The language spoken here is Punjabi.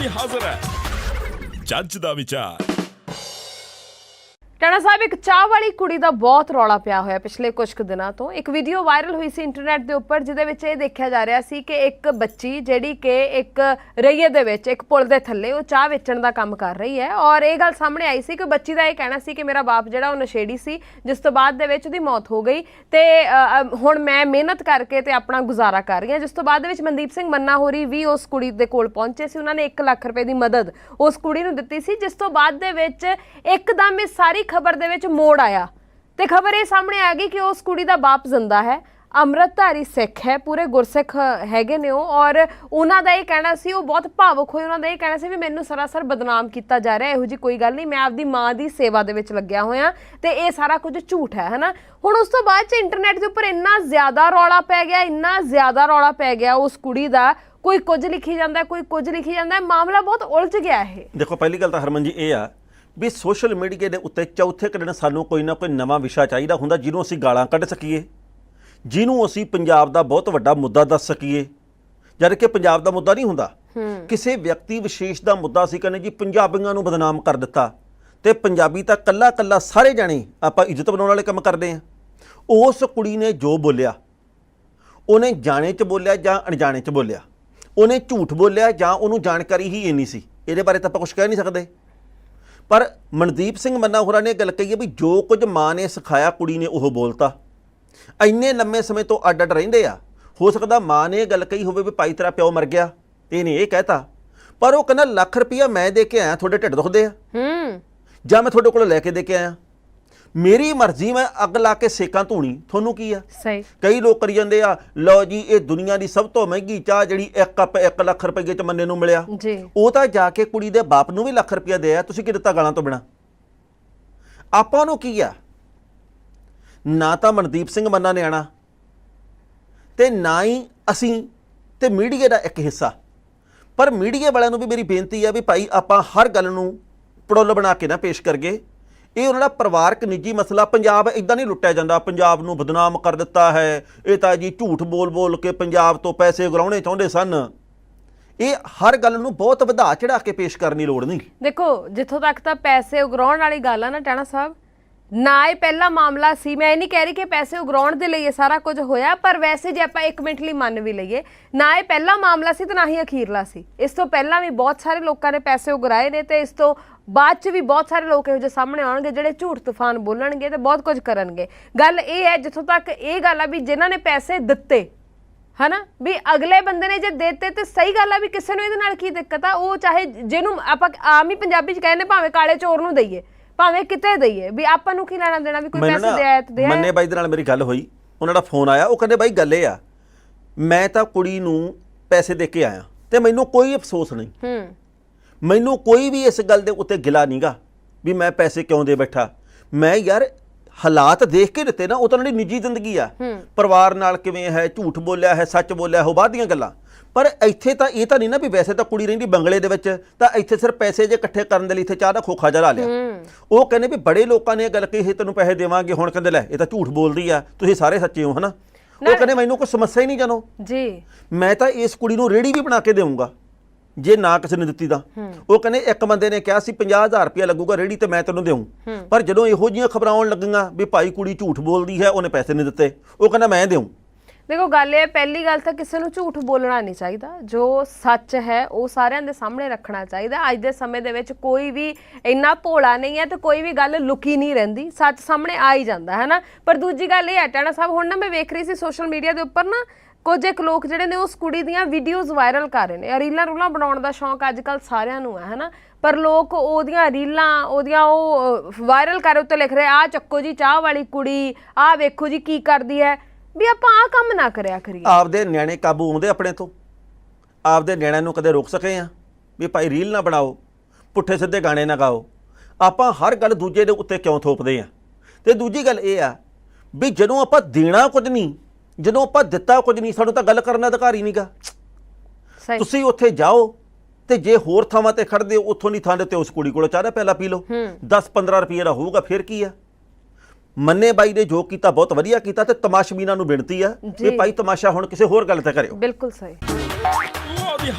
ਵੀ ਹਾਜ਼ਰ ਹੈ ਜੱਜ ਦਾ ਵਿਚਾਰ ਟਾਣਾ ਸਾਹਿਬ, ਇੱਕ ਚਾਹ ਵਾਲੀ ਕੁੜੀ ਦਾ ਬਹੁਤ ਰੌਲਾ ਪਿਆ ਹੋਇਆ ਪਿਛਲੇ ਕੁਝ ਕੁ ਦਿਨਾਂ ਤੋਂ। ਇੱਕ ਵੀਡੀਓ ਵਾਇਰਲ ਹੋਈ ਸੀ ਇੰਟਰਨੈਟ ਦੇ ਉੱਪਰ, ਜਿਹਦੇ ਵਿੱਚ ਇਹ ਦੇਖਿਆ ਜਾ ਰਿਹਾ ਸੀ ਕਿ ਇੱਕ ਬੱਚੀ ਜਿਹੜੀ ਕਿ ਇੱਕ ਰਈਏ ਦੇ ਵਿੱਚ, ਇੱਕ ਪੁਲ ਦੇ ਥੱਲੇ, ਉਹ ਚਾਹ ਵੇਚਣ ਦਾ ਕੰਮ ਕਰ ਰਹੀ ਹੈ ਔਰ ਇਹ ਗੱਲ ਸਾਹਮਣੇ ਆਈ ਸੀ ਕਿ ਬੱਚੀ ਦਾ ਇਹ ਕਹਿਣਾ ਸੀ ਕਿ ਮੇਰਾ ਬਾਪ ਜਿਹੜਾ ਉਹ ਨਸ਼ੇੜੀ ਸੀ, ਜਿਸ ਤੋਂ ਬਾਅਦ ਦੇ ਵਿੱਚ ਉਹਦੀ ਮੌਤ ਹੋ ਗਈ ਤੇ ਹੁਣ ਮੈਂ ਮਿਹਨਤ ਕਰਕੇ ਤੇ ਆਪਣਾ ਗੁਜ਼ਾਰਾ ਕਰ ਰਹੀ ਹਾਂ। ਜਿਸ ਤੋਂ ਬਾਅਦ ਦੇ ਵਿੱਚ ਮਨਦੀਪ ਸਿੰਘ ਮੰਨਾ ਹੋਰੀ ਵੀ ਉਸ ਕੁੜੀ ਦੇ ਕੋਲ ਪਹੁੰਚੇ ਸੀ। ਉਹਨਾਂ ਨੇ 1 ਲੱਖ ਰੁਪਏ ਦੀ ਮਦਦ ਉਸ ਕੁੜੀ ਨੂੰ ਦਿੱਤੀ ਸੀ, ਜਿਸ ਤੋਂ ਬਾਅਦ ਦੇ ਵਿੱਚ ਇੱਕਦਮ ਇਹ ਸਾਰੀ ਖਬਰ ਦੇ ਵਿੱਚ ਮੋੜ ਆਇਆ। ਤੇ ਖਬਰ ਇਹ ਸਾਹਮਣੇ ਆ ਗਈ ਕਿ ਉਸ ਕੁੜੀ ਦਾ ਬਾਪ ਜ਼ਿੰਦਾ ਹੈ। ਅੰਮ੍ਰਿਤਧਾਰੀ ਸਿੱਖ ਹੈ, ਪੂਰੇ ਗੁਰਸਿੱਖ ਹੈਗੇ ਨੇ ਉਹ ਔਰ ਉਹਨਾਂ ਦਾ ਇਹ ਕਹਿਣਾ ਸੀ, ਉਹ ਬਹੁਤ ਭਾਵੁਕ ਹੋਏ। ਉਹਨਾਂ ਦਾ ਇਹ ਕਹਿਣਾ ਸੀ ਵੀ ਮੈਨੂੰ ਸਰਾਸਰ ਬਦਨਾਮ ਕੀਤਾ ਜਾ ਰਿਹਾ, ਇਹੋ ਜੀ ਕੋਈ ਗੱਲ ਨਹੀਂ, ਮੈਂ ਆਪਦੀ ਮਾਂ ਦੀ ਸੇਵਾ ਦੇ ਵਿੱਚ ਲੱਗਿਆ ਹੋਇਆ ਤੇ ਇਹ ਸਾਰਾ ਕੁਝ ਝੂਠ ਹੈ, ਹਨਾ? ਹੁਣ ਉਸ ਤੋਂ ਬਾਅਦ ਚ ਇੰਟਰਨੈਟ ਦੇ ਉੱਪਰ ਇੰਨਾ ਜ਼ਿਆਦਾ ਰੌਲਾ ਪੈ ਗਿਆ, ਇੰਨਾ ਜ਼ਿਆਦਾ ਰੌਲਾ ਪੈ ਗਿਆ ਉਸ ਕੁੜੀ ਦਾ, ਕੋਈ ਕੁਝ ਲਿਖੀ ਜਾਂਦਾ, ਕੋਈ ਕੁਝ ਲਿਖੀ ਜਾਂਦਾ, ਮਾਮਲਾ ਬਹੁਤ ਉਲਝ ਗਿਆ ਇਹ। ਦੇਖੋ, ਪਹਿਲੀ ਗੱਲ ਤਾਂ ਹਰਮਨ ਜੀ, ਇਹ ਆ ਵੀ ਸੋਸ਼ਲ ਮੀਡੀਆ ਦੇ ਉੱਤੇ ਚੌਥੇ ਕੁ ਦਿਨ ਸਾਨੂੰ ਕੋਈ ਨਾ ਕੋਈ ਨਵਾਂ ਵਿਸ਼ਾ ਚਾਹੀਦਾ ਹੁੰਦਾ ਜਿਹਨੂੰ ਅਸੀਂ ਗਾਲਾਂ ਕੱਢ ਸਕੀਏ ਜਿਹਨੂੰ ਅਸੀਂ ਪੰਜਾਬ ਦਾ ਬਹੁਤ ਵੱਡਾ ਮੁੱਦਾ ਦੱਸ ਸਕੀਏ। ਜਦ ਕਿ ਪੰਜਾਬ ਦਾ ਮੁੱਦਾ ਨਹੀਂ ਹੁੰਦਾ। ਕਿਸੇ ਵਿਅਕਤੀ ਵਿਸ਼ੇਸ਼ ਦਾ ਮੁੱਦਾ ਸੀ ਕਹਿੰਦੇ ਜੀ ਪੰਜਾਬੀਆਂ ਨੂੰ ਬਦਨਾਮ ਕਰ ਦਿੱਤਾ। ਤੇ ਪੰਜਾਬੀ ਤਾਂ ਕੱਲਾ ਕੱਲਾ ਸਾਰੇ ਜਾਣੇ ਆਪਾਂ ਇੱਜ਼ਤ ਬਣਾਉਣ ਵਾਲੇ ਕੰਮ ਕਰਦੇ ਆ ਉਸ ਕੁੜੀ ਨੇ ਜੋ ਬੋਲਿਆ ਉਹਨੇ ਜਾਣੇ ਚ ਬੋਲਿਆ ਜਾਂ ਅਣਜਾਣੇ ਚ ਬੋਲਿਆ? ਉਹਨੇ ਝੂਠ ਬੋਲਿਆ ਜਾਂ ਉਹਨੂੰ ਜਾਣਕਾਰੀ ਹੀ ਇੰਨੀ ਸੀ? ਇਹਦੇ ਬਾਰੇ ਤਾਂ ਆਪਾਂ ਕੁਝ ਕਹਿ ਨਹੀਂ ਸਕਦੇ। ਪਰ ਮਨਦੀਪ ਸਿੰਘ ਮੰਨਾ ਹੋਰਾਂ ਨੇ ਗੱਲ ਕਹੀ ਹੈ ਵੀ ਜੋ ਕੁਝ ਮਾਂ ਨੇ ਸਿਖਾਇਆ ਕੁੜੀ ਨੇ ਉਹ ਬੋਲਤਾ। ਇੰਨੇ ਲੰਮੇ ਸਮੇਂ ਤੋਂ ਅੱਡ ਅੱਡ ਰਹਿੰਦੇ ਆ। ਹੋ ਸਕਦਾ ਮਾਂ ਨੇ ਇਹ ਗੱਲ ਕਹੀ ਹੋਵੇ ਵੀ ਭਾਈ ਤੇਰਾ ਪਿਓ ਮਰ ਗਿਆ। ਤੇ ਇਹਨੇ ਇਹ ਕਹਿਤਾ। ਪਰ ਉਹ ਕਹਿੰਦਾ ਲੱਖ ਰੁਪਈਆ ਮੈਂ ਦੇ ਕੇ ਆਇਆ ਤੁਹਾਡੇ ਢਿੱਡ ਦੁਖਦੇ ਆ। ਹੂੰ। ਜਾਂ ਮੈਂ ਤੁਹਾਡੇ ਕੋਲ ਲੈ ਕੇ ਦੇ ਕੇ ਆਇਆ। ਮੇਰੀ ਮਰਜ਼ੀ ਮੈਂ ਅੱਗ ਲਾ ਕੇ ਸੇਕਾਂ ਧੂਣੀ। ਤੁਹਾਨੂੰ ਕੀ ਆ? ਸਹੀ। ਕਈ ਲੋਕ ਕਰੀ ਜਾਂਦੇ ਆ ਲਓ ਜੀ ਇਹ ਦੁਨੀਆ ਦੀ ਸਭ ਤੋਂ ਮਹਿੰਗੀ ਚਾਹ ਜਿਹੜੀ 1 ਕੱਪ 1 ਲੱਖ ਰੁਪਏ ਚ ਮੰਨੇ ਨੂੰ ਮਿਲਿਆ। ਜੀ। ਉਹ ਤਾਂ ਜਾ ਕੇ ਕੁੜੀ ਦੇ ਬਾਪ ਨੂੰ ਵੀ ਲੱਖ ਰੁਪਇਆ ਦਿਆ ਤੁਸੀਂ ਕੀ ਦਿੱਤਾ ਗਾਲਾਂ ਤੋਂ ਬਿਨਾ? ਆਪਾਂ ਨੂੰ ਕੀ ਆ? ਨਾ ਤਾਂ ਮਨਦੀਪ ਸਿੰਘ ਮੰਨਾ ਨੇ ਆਣਾ ਤੇ ਨਾ ਹੀ ਅਸੀਂ ਤੇ ਮੀਡੀਆ ਦਾ ਇੱਕ ਹਿੱਸਾ। ਪਰ ਮੀਡੀਆ ਵਾਲਿਆਂ ਨੂੰ ਵੀ ਮੇਰੀ ਬੇਨਤੀ ਆ ਵੀ ਭਾਈ ਆਪਾਂ ਹਰ ਗੱਲ ਨੂੰ ਪੜੋਲ ਬਣਾ ਕੇ ਨਾ ਪੇਸ਼ ਕਰਗੇ ਇਹ ਉਹਨਾਂ ਦਾ ਪਰਿਵਾਰਕ ਨਿੱਜੀ ਮਸਲਾ, ਪੰਜਾਬ ਇਦਾਂ ਨਹੀਂ ਲੁੱਟਿਆ ਜਾਂਦਾ, ਪੰਜਾਬ ਨੂੰ ਬਦਨਾਮ ਕਰ ਦਿੱਤਾ ਹੈ। ਇਹ ਤਾਂ ਜੀ ਝੂਠ ਬੋਲ-ਬੋਲ ਕੇ ਪੰਜਾਬ ਤੋਂ ਪੈਸੇ ਉਗਰਾਉਣੇ ਚਾਹੁੰਦੇ ਸਨ। ਇਹ ਹਰ ਗੱਲ ਨੂੰ ਬਹੁਤ ਵਧਾ ਚੜਾ ਕੇ ਪੇਸ਼ ਕਰਨ ਦੀ ਲੋੜ ਨਹੀਂ। ਦੇਖੋ, ਜਿੱਥੋਂ ਤੱਕ ਤਾਂ ਪੈਸੇ ਉਗਰਾਉਣ ਵਾਲੀ ਗੱਲ ਆ ਨਾ, ਟਾਣਾ ਸਾਹਿਬ, ਨਾ ਇਹ ਪਹਿਲਾ ਮਾਮਲਾ ਸੀ। ਮੈਂ ਇਹ ਨਹੀਂ ਕਹਿ ਰਹੀ ਕਿ ਪੈਸੇ ਉਗਰਾਉਣ ਦੇ ਲਈ ਇਹ ਸਾਰਾ ਕੁਝ ਹੋਇਆ, ਪਰ ਵੈਸੇ ਜੇ ਆਪਾਂ 1 ਮਿੰਟ ਲਈ ਮੰਨ ਵੀ ਲਈਏ, ਨਾ ਇਹ ਪਹਿਲਾ ਮਾਮਲਾ ਸੀ ਤੇ ਨਾ ਹੀ ਅਖੀਰਲਾ ਸੀ। ਇਸ ਤੋਂ ਪਹਿਲਾਂ ਵੀ ਬਹੁਤ ਸਾਰੇ ਲੋਕਾਂ ਨੇ ਪੈਸੇ ਉਗਰਾਏ ਨੇ ਤੇ ਇਸ ਤੋਂ ਬਾਅਦ ਚ ਵੀ ਬਹੁਤ ਸਾਰੇ ਲੋਕ ਇਹੋ ਜਿਹੇ ਸਾਹਮਣੇ ਆਉਣਗੇ ਜਿਹੜੇ ਝੂਠ ਤੂਫਾਨ ਬੋਲਣਗੇ ਤੇ ਬਹੁਤ ਕੁਝ ਕਰਨਗੇ। ਗੱਲ ਇਹ ਹੈ ਜਿੱਥੋਂ ਤੱਕ ਇਹ ਗੱਲ ਆ ਵੀ ਜਿਨ੍ਹਾਂ ਨੇ ਪੈਸੇ ਦਿੱਤੇ ਹਨਾ? ਵੀ ਅਗਲੇ ਬੰਦੇ ਨੇ ਜੇ ਦੇਤੇ ਤੇ ਸਹੀ ਗੱਲ ਆ ਵੀ ਕਿਸੇ ਨੂੰ ਇਹਦੇ ਨਾਲ ਕੀ ਦਿੱਕਤ ਆ? ਉਹ ਚਾਹੇ ਜਿਹਨੂੰ ਆਪਾਂ ਆਮ ਹੀ ਪੰਜਾਬੀ ਚ ਕਹਿੰਦੇ ਭਾਵੇਂ ਕਾਲੇ ਚੋਰ ਨੂੰ ਦਈਏ ਭਾਵੇਂ ਕਿਤੇ ਦਈਏ ਵੀ ਆਪਾਂ ਨੂੰ ਕੀ ਲੈਣਾ ਦੇਣਾ ਵੀ ਕੋਈ ਪੈਸੇ ਦੇ ਆਇਆ ਤੇ ਦੇ ਮੰਨੇ ਬਾਈ ਦੇ ਨਾਲ ਮੇਰੀ ਗੱਲ ਹੋਈ ਉਹਨਾਂ ਦਾ ਫੋਨ ਆਇਆ ਉਹ ਕਹਿੰਦੇ ਬਾਈ ਗੱਲ ਇਹ ਆ ਮੈਂ ਤਾਂ ਕੁੜੀ ਨੂੰ ਪੈਸੇ ਦੇ ਕੇ ਆਇਆ ਤੇ ਮੈਨੂੰ ਕੋਈ ਅਫਸੋਸ ਨਹੀਂ। ਹੂੰ। ਮੈਨੂੰ ਕੋਈ ਵੀ ਇਸ ਗੱਲ ਦੇ ਉੱਤੇ ਗਿਲਾ ਨਹੀਂਗਾ ਵੀ ਮੈਂ ਪੈਸੇ ਕਿਉਂ ਦੇ ਬੈਠਾ। ਮੈਂ ਯਾਰ ਹਾਲਾਤ ਦੇਖ ਕੇ ਦਿੱਤੇ ਨਾ ਉਹ ਤਾਂ ਉਹਨਾਂ ਦੀ ਨਿੱਜੀ ਜ਼ਿੰਦਗੀ ਆ। ਪਰਿਵਾਰ ਨਾਲ ਕਿਵੇਂ ਹੈ ਝੂਠ ਬੋਲਿਆ ਹੈ ਸੱਚ ਬੋਲਿਆ ਉਹ ਬਾਅਦ ਦੀਆਂ ਗੱਲਾਂ। ਪਰ ਇੱਥੇ ਤਾਂ ਇਹ ਤਾਂ ਨਹੀਂ ਨਾ ਵੀ ਵੈਸੇ ਤਾਂ ਕੁੜੀ ਰਹਿੰਦੀ ਬੰਗਲੇ ਦੇ ਵਿੱਚ ਤਾਂ ਇੱਥੇ ਸਿਰਫ ਪੈਸੇ ਜੇ ਇਕੱਠੇ ਕਰਨ ਦੇ ਲਈ ਇੱਥੇ ਚਾਹ ਦਾ ਖੋਖਾ ਜਲਾ ਲਿਆ। ਉਹ ਕਹਿੰਦੇ ਵੀ ਬੜੇ ਲੋਕਾਂ ਨੇ ਇਹ ਗੱਲ ਕਹੀ ਤੈਨੂੰ ਪੈਸੇ ਦੇਵਾਂਗੇ ਹੁਣ ਕਹਿੰਦੇ ਲੈ ਇਹ ਤਾਂ ਝੂਠ ਬੋਲਦੀ ਆ ਤੁਸੀਂ ਸਾਰੇ ਸੱਚੇ ਹੋ ਹਨਾ? ਉਹ ਕਹਿੰਦੇ ਮੈਨੂੰ ਕੋਈ ਸਮੱਸਿਆ ਹੀ ਨਹੀਂ ਜਾਨੋ ਜੀ। ਮੈਂ ਤਾਂ ਇਸ ਕੁੜੀ ਨੂੰ ਰੇੜੀ ਵੀ ਬਣਾ ਕੇ ਦੇਵਾਂਗਾ ਜੇ ਨਾ ਕਿਸੇ ਨੇ ਦਿੱਤੀ ਤਾਂ। ਉਹ ਕਹਿੰਦੇ ਇੱਕ ਬੰਦੇ ਨੇ ਕਿਹਾ ਸੀ 50000 ਰੁਪਇਆ ਲੱਗੂਗਾ ਰੇੜੀ ਤੇ ਮੈਂ ਤੈਨੂੰ ਦੇਵਾਂ ਪਰ ਜਦੋਂ ਇਹੋ ਜੀਆਂ ਖਬਰਾਂ ਆਉਣ ਲੱਗੀਆਂ ਵੀ ਭਾਈ ਕੁੜੀ ਝੂਠ ਬੋਲਦੀ ਹੈ ਉਹਨੇ ਪੈਸੇ ਨਹੀਂ ਦਿੱਤੇ। ਉਹ ਕਹਿੰਦਾ ਮੈਂ ਦੇਵਾਂ ਦੇਖੋ ਗੱਲ ਇਹ ਹੈ, ਪਹਿਲੀ ਗੱਲ ਤਾਂ ਕਿਸੇ ਨੂੰ ਝੂਠ ਬੋਲਣਾ ਨਹੀਂ ਚਾਹੀਦਾ। ਜੋ ਸੱਚ ਹੈ ਉਹ ਸਾਰਿਆਂ ਦੇ ਸਾਹਮਣੇ ਰੱਖਣਾ ਚਾਹੀਦਾ। ਅੱਜ ਦੇ ਸਮੇਂ ਦੇ ਵਿੱਚ ਕੋਈ ਵੀ ਇੰਨਾ ਭੋਲਾ ਨਹੀਂ ਹੈ ਤੇ ਕੋਈ ਵੀ ਗੱਲ ਲੁਕੀ ਨਹੀਂ ਰਹਿੰਦੀ। ਸੱਚ ਸਾਹਮਣੇ ਆ ਹੀ ਜਾਂਦਾ ਹੈ ਨਾ? ਪਰ ਦੂਜੀ ਗੱਲ ਇਹ ਹੈ ਟਾਣਾ ਸਾਹਿਬ ਹੁਣ ਨਾ ਮੈਂ ਵੇਖ ਰਹੀ ਸੀ ਸੋਸ਼ਲ ਮੀਡੀਆ ਦੇ ਉੱਪਰ ਨਾ ਕੁਝ ਇੱਕ ਲੋਕ ਜਿਹੜੇ ਨੇ ਉਸ ਕੁੜੀ ਦੀਆਂ ਵੀਡੀਓਜ਼ ਵਾਇਰਲ ਕਰ ਰਹੇ ਨੇ। ਰੀਲਾਂ ਰੂਲਾਂ ਬਣਾਉਣ ਦਾ ਸ਼ੌਂਕ ਅੱਜ ਕੱਲ ਸਾਰਿਆਂ ਨੂੰ ਹੈ ਹਨਾ? ਪਰ ਲੋਕ ਉਹਦੀਆਂ ਰੀਲਾਂ, ਉਹਦੀਆਂ ਉਹ ਵਾਇਰਲ ਕਰ ਉੱਤੇ ਲਿਖ ਰਹੇ ਆ ਚੱਕੋ ਜੀ, ਚਾਹ ਵਾਲੀ ਕੁੜੀ ਆ ਵੇਖੋ ਜੀ ਕੀ ਕਰਦੀ ਹੈ। ਵੀ ਆਪਾਂ ਆ ਕੰਮ ਨਾ ਕਰਿਆ ਕਰੀਏ। ਆਪਦੇ ਨਿਆਣੇ ਕਾਬੂ ਆਉਂਦੇ ਆਪਣੇ ਤੋਂ। ਆਪਦੇ ਨਿਆਣਿਆਂ ਨੂੰ ਕਦੇ ਰੋਕ ਸਕੇ ਆ? ਵੀ ਭਾਈ ਰੀਲ ਨਾ ਬਣਾਓ, ਪੁੱਠੇ ਸਿੱਧੇ ਗਾਣੇ ਨਾ ਗਾਓ। ਆਪਾਂ ਹਰ ਗੱਲ ਦੂਜੇ ਦੇ ਉੱਤੇ ਕਿਉਂ ਥੋਪਦੇ ਆ? ਤੇ ਦੂਜੀ ਗੱਲ ਇਹ ਆ ਵੀ ਜਦੋਂ ਆਪਾਂ ਦੇਣਾ ਕੁਝ ਨਹੀਂ ਜਦੋਂ ਆਪਾਂ ਦਿੱਤਾ ਕੁਝ ਨਹੀਂ ਸਾਨੂੰ ਤਾਂ ਗੱਲ ਕਰਨ ਦਾ ਅਧਿਕਾਰ ਹੀ ਨਹੀਂਗਾ। ਸਹੀ। ਤੁਸੀਂ ਉੱਥੇ ਜਾਓ ਤੇ ਜੇ ਹੋਰ ਥਾਵਾਂ ਤੇ ਖੜਦੇ ਹੋ ਉੱਥੋਂ ਨਹੀਂ ਥਾਂ ਦੇ ਉੱਤੇ ਉਸ ਕੁੜੀ ਕੋਲੋਂ ਚਾਹ ਦਾ ਪਿਆਲਾ ਪੀ ਲਓ। 10-15 ਰੁਪਏ ਦਾ ਹੋਊਗਾ ਫਿਰ ਕੀ ਆ? ਮੰਨੇ ਬਾਈ ਨੇ ਜੋ ਕੀਤਾ ਬਹੁਤ ਵਧੀਆ ਕੀਤਾ ਤੇ ਤਮਾਸ਼ਬੀਨਾਂ ਨੂੰ ਬੇਨਤੀ ਆ। ਵੀ ਭਾਈ ਤਮਾਸ਼ਾ ਹੁਣ ਕਿਸੇ ਹੋਰ ਗੱਲ ਤੇ ਕਰਿਓ। ਬਿਲਕੁਲ ਸਹੀ।